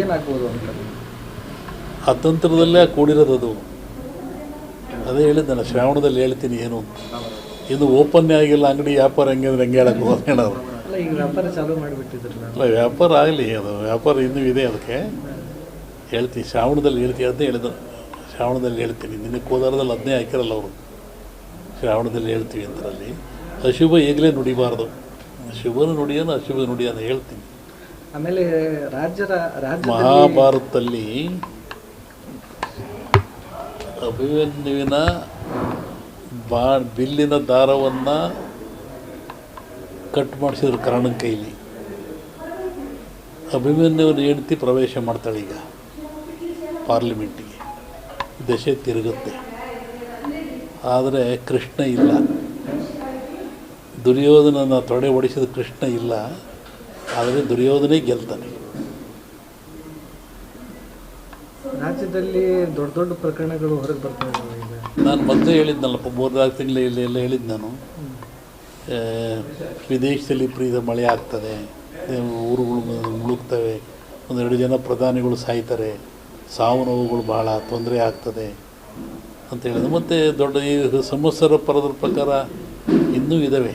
ಏನಾಗ್ಬೋದು ಅಂತ ಅತಂತ್ರದಲ್ಲೇ ಕೂಡಿರೋದು ಅದು. ಅದೇ ಹೇಳಿದ್ದೆ ನಾನು ಶ್ರಾವಣದಲ್ಲಿ ಹೇಳ್ತೀನಿ ಏನು ಇದು ಓಪನ್ನೇ ಆಗಿಲ್ಲ ಅಂಗಡಿ ವ್ಯಾಪಾರ ಹೆಂಗೆ ಅಂದ್ರೆ ಹೆಂಗೆ ಹೇಳಕ್ಕೆ ಅಲ್ಲ ಈಗ ವ್ಯಾಪಾರ ಚಾಲೂ ಮಾಡಿಬಿಟ್ಟಿದ್ರಲ್ಲ. ಅಲ್ಲ ವ್ಯಾಪಾರ ಆಗಲಿ ಅದು ವ್ಯಾಪಾರ ಇನ್ನೂ ಇದೆ ಅದಕ್ಕೆ. ಹೇಳ್ತೀನಿ ಶ್ರಾವಣದಲ್ಲಿ ಹೇಳ್ತೀನಿ ಅದನ್ನೇ ಹೇಳಿದ್ರು. ಶ್ರಾವಣದಲ್ಲಿ ಹೇಳ್ತೀನಿ ನಿನ್ನೆ ಕೋಲಾರದಲ್ಲಿ ಅದನ್ನೇ ಹಾಕಿರಲ್ಲ ಅವರು. ಶ್ರಾವಣದಲ್ಲಿ ಹೇಳ್ತೀವಿ ಅಂತರಲ್ಲಿ ಅಶುಭ ಈಗಲೇ ನುಡಿಬಾರ್ದು. ಶುಭನ ನುಡಿಯೋನು ಅಶುಭ ನುಡಿಯೋನು ಹೇಳ್ತೀನಿ. ಆಮೇಲೆ ರಾಜ್ಯದ ರಾಜ್ಯದಲ್ಲಿ ಮಹಾಭಾರತದಲ್ಲಿ ಅಭಿಮನ್ಯುವಿನ ಬಾ ಬಿಲ್ಲಿನ ದಾರವನ್ನು ಕಟ್ ಮಾಡಿಸಿದ್ರು ಕರ್ಣನ ಕೈಲಿ. ಅಭಿಮನ್ಯುವನ್ನ ಹೆಂಡತಿ ಪ್ರವೇಶ ಮಾಡ್ತಾಳೆ ಈಗ ಪಾರ್ಲಿಮೆಂಟಿಗೆ. ದಶೆ ತಿರುಗುತ್ತೆ. ಆದರೆ ಕೃಷ್ಣ ಇಲ್ಲ. ದುರ್ಯೋಧನನ ತೊಡೆ ಒಡಿಸಿದ ಕೃಷ್ಣ ಇಲ್ಲ. ಆದರೆ ದುರ್ಯೋಧನೇ ಗೆಲ್ತಾನೆ. ರಾಜ್ಯದಲ್ಲಿ ದೊಡ್ಡ ದೊಡ್ಡ ಪ್ರಕರಣಗಳು ಹೊರಗೆ ಬರ್ತಾ ನಾನು ಮೊದಲೇ ಹೇಳಿದ್ನಲ್ಲಪ್ಪ ಮೂರ್ನಾಲ್ಕು ತಿಂಗಳು ಇಲ್ಲಿ ಎಲ್ಲ ಹೇಳಿದ್ದು ನಾನು. ವಿದೇಶದಲ್ಲಿ ಪ್ರೀತ ಮಳೆ ಆಗ್ತದೆ ಊರುಗಳು ಮುಳುಗ್ತವೆ ಒಂದೆರಡು ಜನ ಪ್ರಧಾನಿಗಳು ಸಾಯ್ತಾರೆ ಸಾವು ನೋವುಗಳು ಭಾಳ ತೊಂದರೆ ಆಗ್ತದೆ ಅಂತ ಹೇಳಿದ್ರು. ಮತ್ತು ದೊಡ್ಡ ಈ ಸಂವತ್ಸರ ಪರದ ಪ್ರಕಾರ ಇನ್ನೂ ಇದ್ದಾವೆ.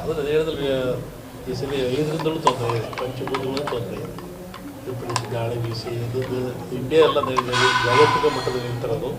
ಆದರೆ ಹೇಳಿದ್ರೆ, ಈ ಸಲ ಐದರಿಂದಲೂ ತೊಂದರೆ ಇದೆ. ಪಂಚಭೂತಗಳು ತೊಂದರೆ ಗಾಳಿ ಬೀಸಿ, ಇದು ಇಂಡಿಯಾ ಎಲ್ಲ ಜಾಗತಿಕ ಮಟ್ಟದಲ್ಲಿ ನಿಂತಿರೋದು.